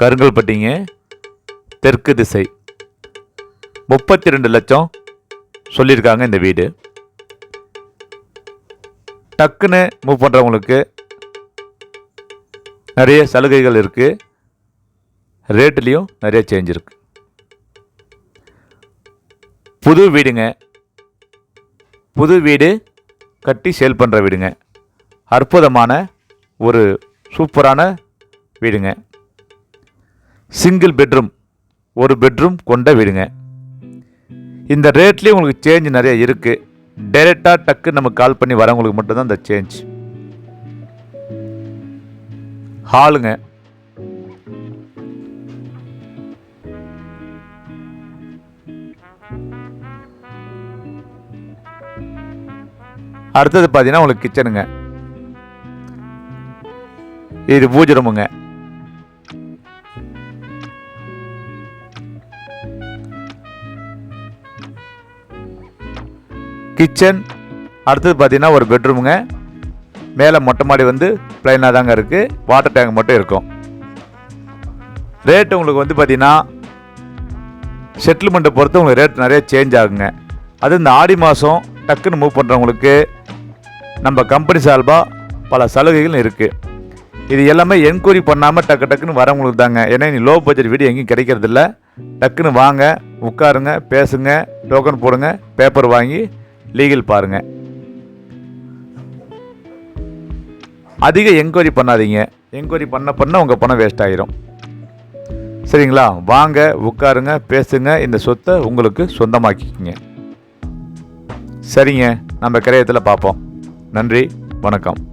கருங்கல்பட்டிங்க தெற்கு திசை. முப்பத்தி ரெண்டு லட்சம் சொல்லியிருக்காங்க இந்த வீடு. டக்குன்னு மூவ் பண்ணுறவங்களுக்கு நிறைய சலுகைகள் இருக்குது ரேட்லேயும் நிறைய சேஞ்ச் இருக்கு. புது வீடுங்க. புது வீடு கட்டி சேல் பண்ணுற வீடுங்க. அற்புதமான ஒரு சூப்பரான வீடுங்க. சிங்கிள் பெட்ரூம் ஒரு பெட்ரூம் கொண்ட வீடுங்க. இந்த ரேட்லேயும் உங்களுக்கு சேஞ்ச் நிறைய இருக்குது டைரெக்டாக டக்கு நம்ம கால் பண்ணி வரவங்களுக்கு மட்டும்தான் இந்த சேஞ்ச் ஹாலுங்க அடுத்தது பார்த்தீங்கன்னா உங்களுக்கு கிச்சனுங்க இது பூஜை ரூமுங்க கிச்சன் அடுத்தது பார்த்தீங்கன்னா ஒரு பெட்ரூமுங்க. மேலே மொட்டை மாடி வந்து ப்ளைனாக தாங்க இருக்குது வாட்டர் டேங்க் மட்டும் இருக்கும். ரேட் உங்களுக்கு வந்து பார்த்தீங்கன்னா செட்டில்மெண்ட்டை பொறுத்து உங்களுக்கு ரேட் நிறைய சேஞ்ச் ஆகுங்க. அது இந்த ஆடி மாதம் டக்குன்னு மூவ் பண்ணுறவங்களுக்கு நம்ம கம்பெனி சார்பாக பல சலுகைகள் இருக்குது இது எல்லாமே என்கொயரி பண்ணாமல் டக்கு டக்குன்னு வரவங்களுக்கு தாங்க. ஏன்னா நீ லோ பட்ஜெட் வீடு எங்கேயும் கிடைக்கிறதில்ல. டக்குன்னு வாங்க உட்காருங்க பேசுங்க டோக்கன் போடுங்க பேப்பர் வாங்கி லீகல் பாருங்கள் அதிக என்கொயரி பண்ணாதீங்க. என்கொயரி பண்ண பண்ண உங்கள் பணம் வேஸ்ட் ஆயிரும். சரிங்களா? வாங்க உட்காருங்க பேசுங்க. இந்த சொத்தை உங்களுக்கு சொந்தமாக்கிக்கங்க. சரிங்க. நம்ம கிரயத்தில் பார்ப்போம். நன்றி. வணக்கம்.